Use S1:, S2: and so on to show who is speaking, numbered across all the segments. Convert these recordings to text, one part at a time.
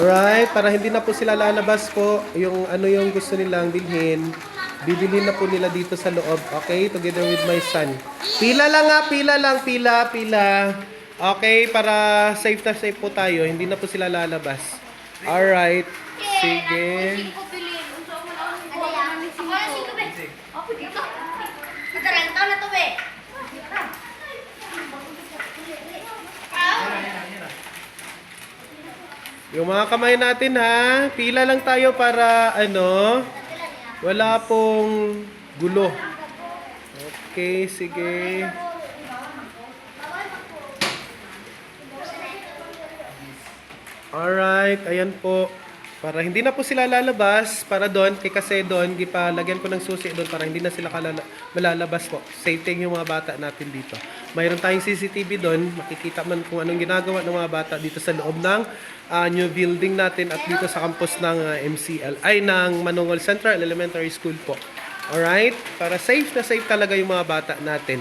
S1: Alright, para hindi na po sila lalabas po, yung ano yung gusto nilang bilhin, bibili na po nila dito sa loob. Okay, together with my son. Pila lang nga, pila lang, pila, pila. Okay, para safe na safe po tayo, hindi na po sila lalabas. Alright, sige. Yung mga kamay natin ha, pila lang tayo para ano, wala pong gulo. Okay, sige. Alright, ayan po. Para hindi na po sila lalabas, para doon, kay kasi doon, gipalagyan ko ng susi doon para hindi na sila kalala, malalabas po. Safety yung mga bata natin dito. Mayroon tayong CCTV doon, makikita man kung anong ginagawa ng mga bata dito sa loob ng ah, new building natin at dito sa campus ng ah, MCL, ay ng Manungol Central Elementary School po. Alright? Para safe na safe talaga yung mga bata natin.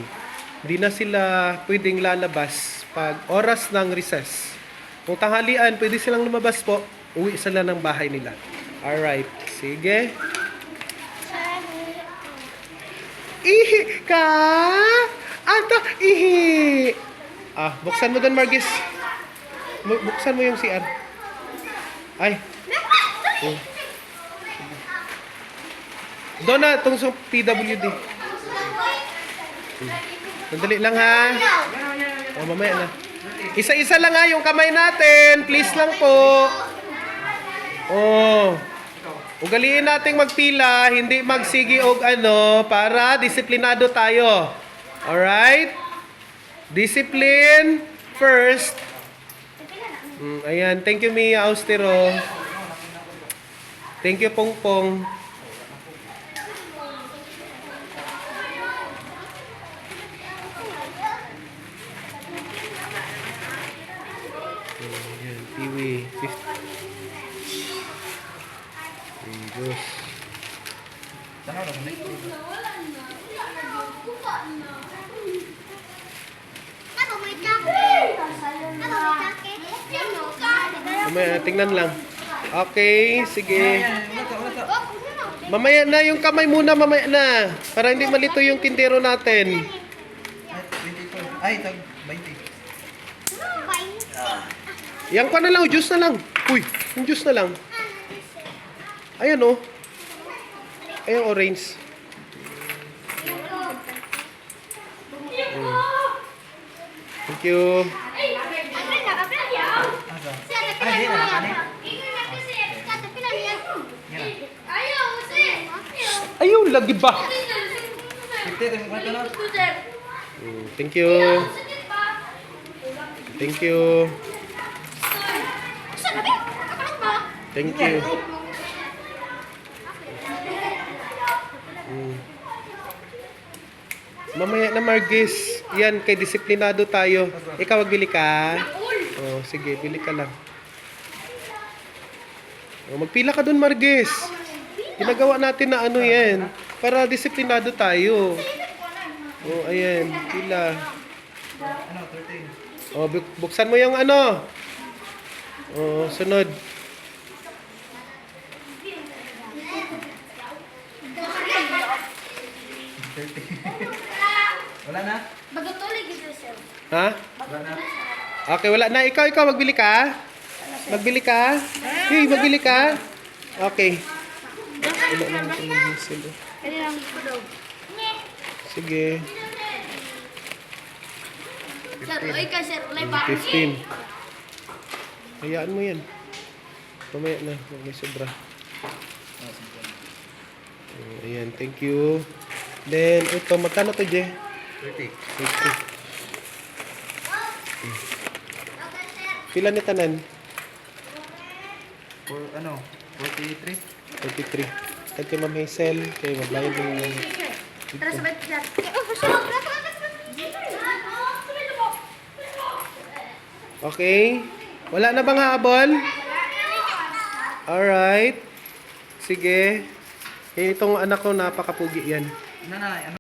S1: Hindi na sila pwedeng lalabas pag oras ng recess. Kung tanghalian, pwede silang lumabas po. Uwi sila ng bahay nila. Alright. Sige. Ihi ka? Ata, ihi. Ah, buksan mo doon, Margis. Bu- Buksan mo yung CR. Ay. Oh. Doon na, itong PWD. Sandali lang ha. O, mamaya na. Isa-isa lang ha yung kamay natin. Please lang po. Oh. Ugaliin nating magpila, hindi magsigi og ano, para disiplinado tayo. Alright? Discipline first. Mm, ayan, thank you Mia Austero. Thank you Pong Pong. Ayos. Mamaya, tingnan lang. Okay, sige. Mamaya na yung kamay muna, mamaya na. Para hindi malito yung tindero natin.
S2: Ay, tag 20.
S1: Yan ka na lang, juice na lang. Uy, yung juice na lang. Ayan oh. Ayan orange. Thank you. Ayaw, lagi ba?
S2: 50, tingin ko na.
S1: Mm, Thank you. Thank you. Thank you. Mamaya na Margis. Yan, kay disiplinado tayo. Ikaw magbili ka? Oh, sige, bili ka lang. Oh, magpila ka dun, Margis. Ginagawa natin na ano yan. Para disiplinado tayo. Oh, ayan. Pila.
S2: Ano, 13.
S1: Oh, buk- buksan mo yung ano. Oh, sunod.
S2: Wala na?
S1: Ha?
S2: Wala na.
S1: Okay, wala na. Ikaw, ikaw, magbili ka? Magbili ka? Hey, magbili ka? Okay. Wala na natin ng eh. Sige. 15. Hayaan mo yan. Mamaya na. Huwag may sobra. Oh, Ayan, thank you. Then, ito, magkano to, Je?
S2: 30.
S1: 50. Pila ni tanan?
S2: For, ano, 43.
S1: 33. Kaya kay Ma'am Hazel, kay magbayad ng...
S3: Tara sabay.
S1: Okay. Wala na bang habol? Alright. Sige. Eh, itong anak ko, napakapugi yan.
S2: Nanay, ano?